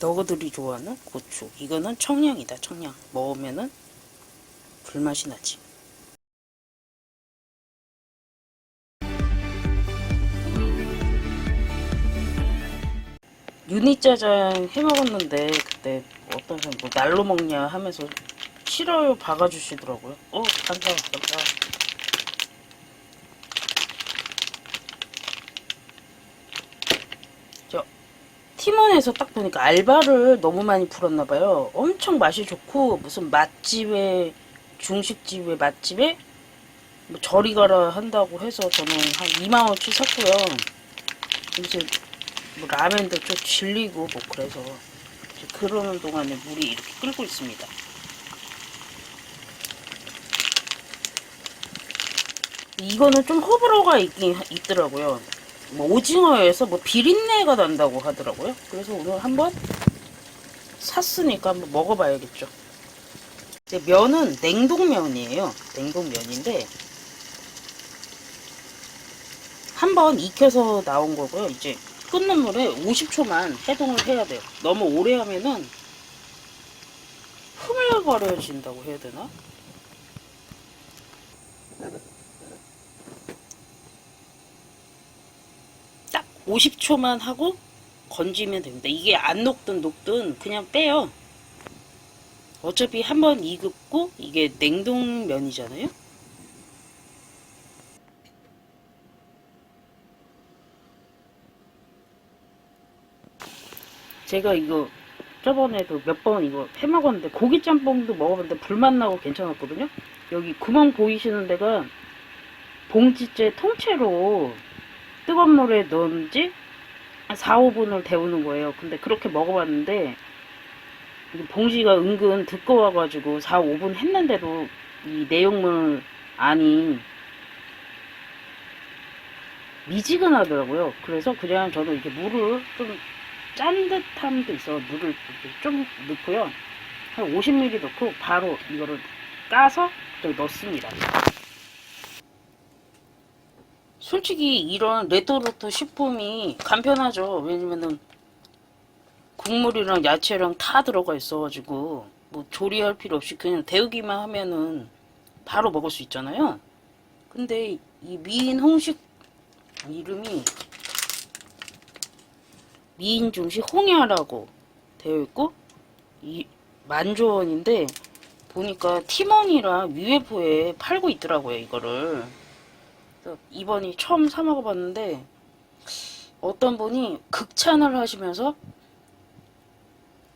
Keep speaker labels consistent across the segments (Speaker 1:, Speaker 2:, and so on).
Speaker 1: 너희들이 좋아하는 고추. 이거는 청량이다, 청량. 먹으면은 불맛이 나지. 유니짜장 해 먹었는데 그때 어떤 사람 뭐 날로 먹냐 하면서 싫어요 박아주시더라고요. 어 감사 감사. 저 팀원에서 딱 보니까 알바를 너무 많이 풀었나 봐요. 엄청 맛이 좋고 무슨 맛집에 중식집에 맛집에 뭐 저리 가라 한다고 해서 저는 한 2만 원치 샀고요. 이제 뭐 라면도 좀 질리고 뭐 그래서 이제 그러는 동안에 물이 이렇게 끓고 있습니다. 이거는 좀 호불호가 있긴 하- 있더라고요. 뭐 오징어에서 뭐 비린내가 난다고 하더라고요. 그래서 오늘 한번 샀으니까 한번 먹어봐야겠죠. 면은 냉동면이에요. 냉동면인데 한번 익혀서 나온 거고요. 이제 끓는 물에 50초만 해동을 해야 돼요. 너무 오래 하면은 흐물거려진다고 해야 되나? 딱 50초만 하고 건지면 됩니다. 이게 안 녹든 녹든 그냥 빼요. 어차피 한번 익었고 이게 냉동면이잖아요. 제가 이거 저번에도 몇 번 이거 해 먹었는데 고기 짬뽕도 먹어봤는데 불맛 나고 괜찮았거든요. 여기 구멍 보이시는 데가 봉지째 통째로 뜨거운 물에 넣은 지 한 4, 5분을 데우는 거예요. 근데 그렇게 먹어봤는데 봉지가 은근 두꺼워가지고 4, 5분 했는데도 이 내용물 안이 미지근하더라고요. 그래서 그냥 저는 이렇게 물을 좀 짠 듯함도 있어. 물을 좀 넣고요. 한 50ml 넣고 바로 이거를 까서 또 넣습니다. 솔직히 이런 레토르트 식품이 간편하죠. 왜냐면은 국물이랑 야채랑 다 들어가 있어가지고 뭐 조리할 필요 없이 그냥 데우기만 하면은 바로 먹을 수 있잖아요. 근데 이 미인 홍식 이름이 미인 중식 홍야라고 되어 있고 이 만조원인데 보니까 팀원이랑 UFO에 팔고 있더라고요 이거를 이번이 처음 사 먹어봤는데 어떤 분이 극찬을 하시면서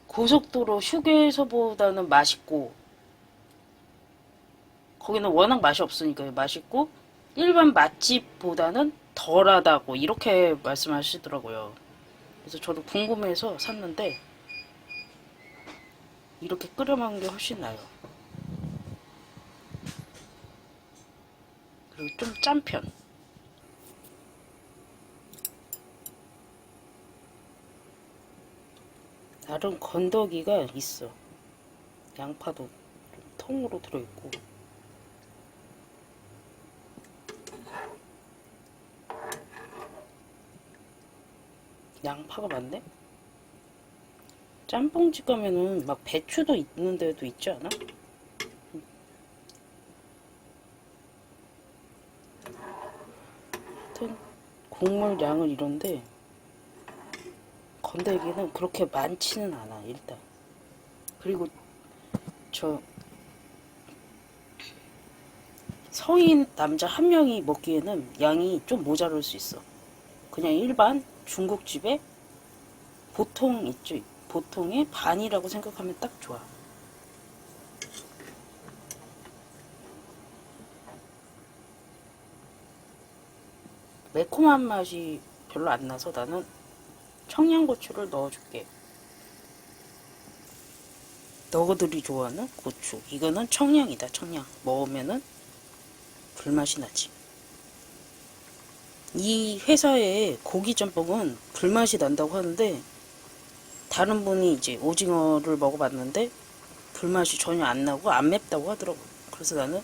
Speaker 1: 고속도로 휴게소보다는 맛있고 거기는 워낙 맛이 없으니까 맛있고 일반 맛집보다는 덜하다고 이렇게 말씀하시더라고요. 그래서 저도 궁금해서 샀는데 이렇게 끓여 먹는 게 훨씬 나아요. 그리고 좀 짠 편. 나름 건더기가 있어. 양파도 좀 통으로 들어있고. 양파가 많네? 짬뽕집 가면은 막 배추도 있는 데도 있지 않아? 하여튼 국물 양은 이런데 건더기는 그렇게 많지는 않아 일단 그리고 저 성인 남자 한 명이 먹기에는 양이 좀 모자랄 수 있어 그냥 일반 중국집에 보통 있죠. 보통의 반이라고 생각하면 딱 좋아. 매콤한 맛이 별로 안 나서 나는 청양고추를 넣어줄게. 너희들이 좋아하는 고추. 이거는 청양이다, 청양. 먹으면은 불맛이 나지. 이 회사의 고기 짬뽕은 불맛이 난다고 하는데 다른 분이 이제 오징어를 먹어봤는데 불맛이 전혀 안 나고 안 맵다고 하더라고. 그래서 나는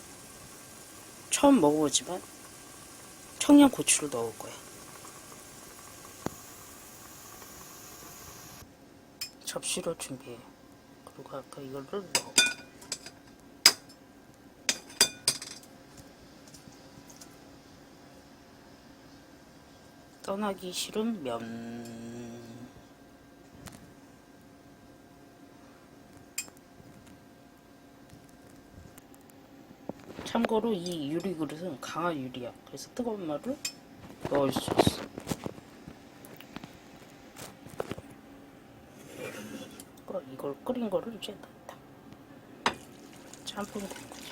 Speaker 1: 처음 먹어보지만 청양 고추를 넣을 거야. 접시로 준비해. 그리고 아까 이거를 넣어. 떠나기 싫은 면. 참고로 이 유리 그릇은 강화 유리야. 그래서 뜨거운 물을 넣을 수 있어. 그 이걸 끓인 거를 이제 넣다. 짬뽕이 된 거지.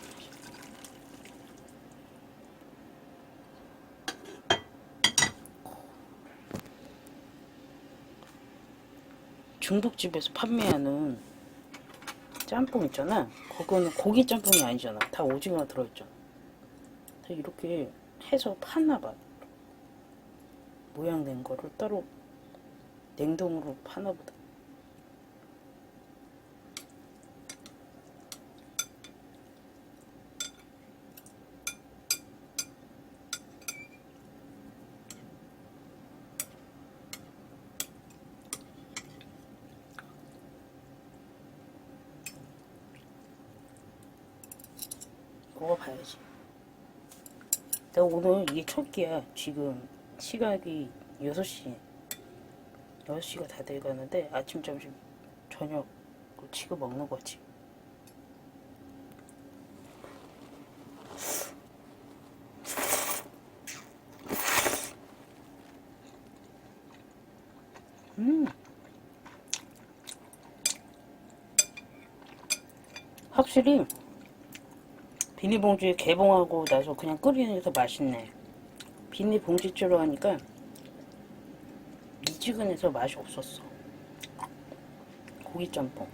Speaker 1: 중국집에서 판매하는 짬뽕 있잖아. 그거는 고기 짬뽕이 아니잖아. 다 오징어 들어있잖아. 이렇게 해서 파나 봐. 모양된 거를 따로 냉동으로 파나 보다. 먹어봐야지. 내가 오늘 이게 첫 끼야. 지금 시각이 6시. 6시가 다 돼가는데 아침, 점심, 저녁 그 치고 먹는 거지. 음. 확실히 비닐봉지에 개봉하고 나서 그냥 끓이는 게더 맛있네. 비닐봉지째로 하니까 미지근해서 맛이 없었어. 고기 짬뽕.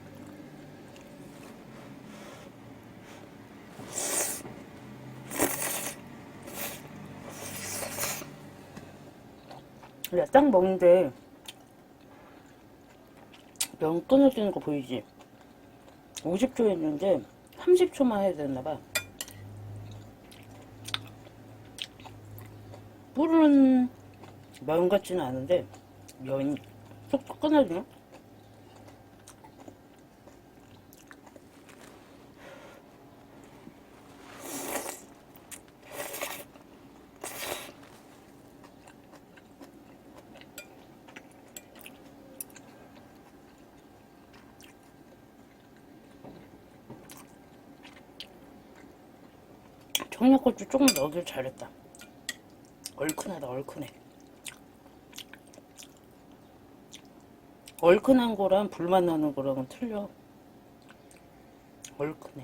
Speaker 1: 야, 딱 먹는데 면 끊어지는 거 보이지? 50초 했는데 30초만 해야 되나봐. 뿔은 면 같지는 않은데 면이 쏙 끊어지네. 청양고추 조금 넣어도 잘했다. 얼큰하다 얼큰해. 얼큰한 거랑 불맛 나는 거랑은 틀려. 얼큰해.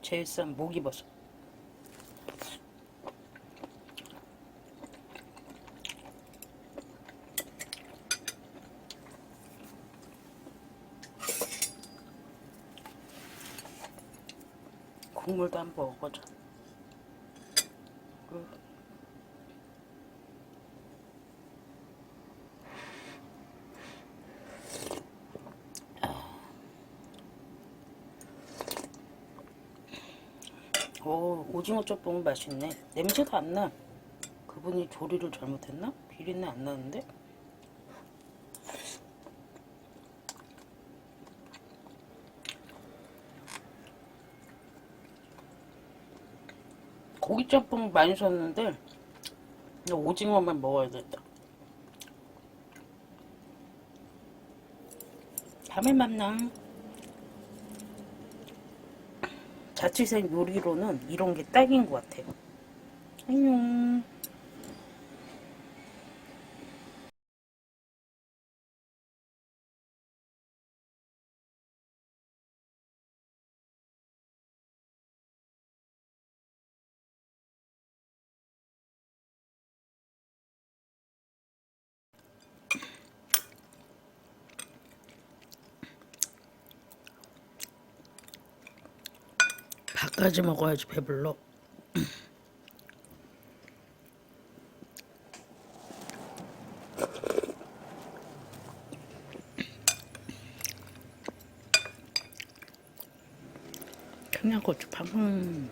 Speaker 1: 제일 싼 목이버섯. 국물도 한번 먹어보자 오, 오징어 짬뽕은 맛있네. 냄새도 안 나. 그분이 조리를 잘못했나? 비린내 안 나는데? 고기 짬뽕 많이 샀는데 오징어만 먹어야겠다. 다음에 만나. 자취생 요리로는 이런 게 딱인 것 같아요. 안녕. 밥까지 먹어야지 배불러. 청양고추 파. 음.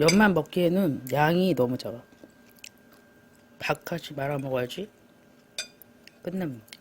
Speaker 1: 면만 먹기에는 양이 너무 작아. 밥같이 말아 먹어야지. 끝냅니다.